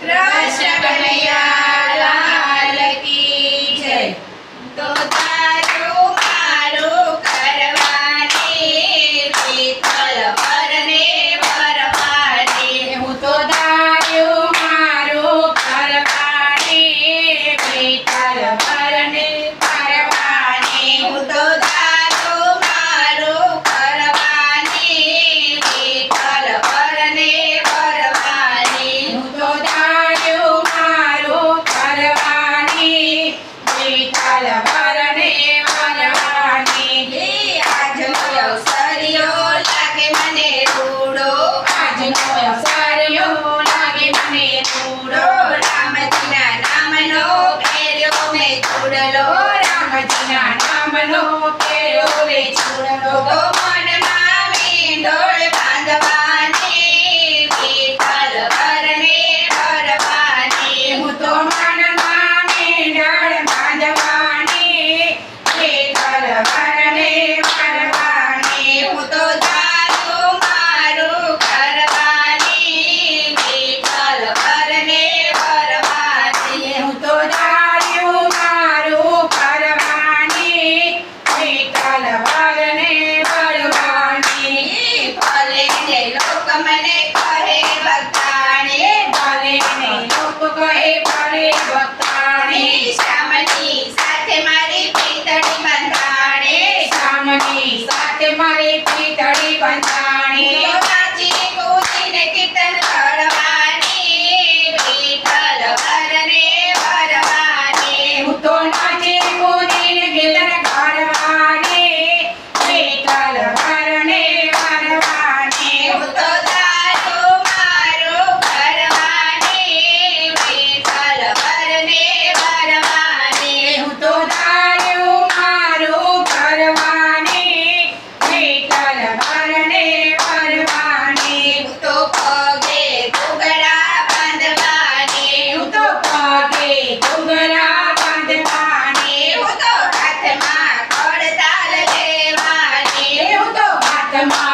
કૃષ્ણ કનૈયા ભજના નામનો કેળો રે ચૂરનો ગો મનમાં વી ડોળ भले ने लोक मने कहे बताणे भले ने कहे भले बताणे quemar.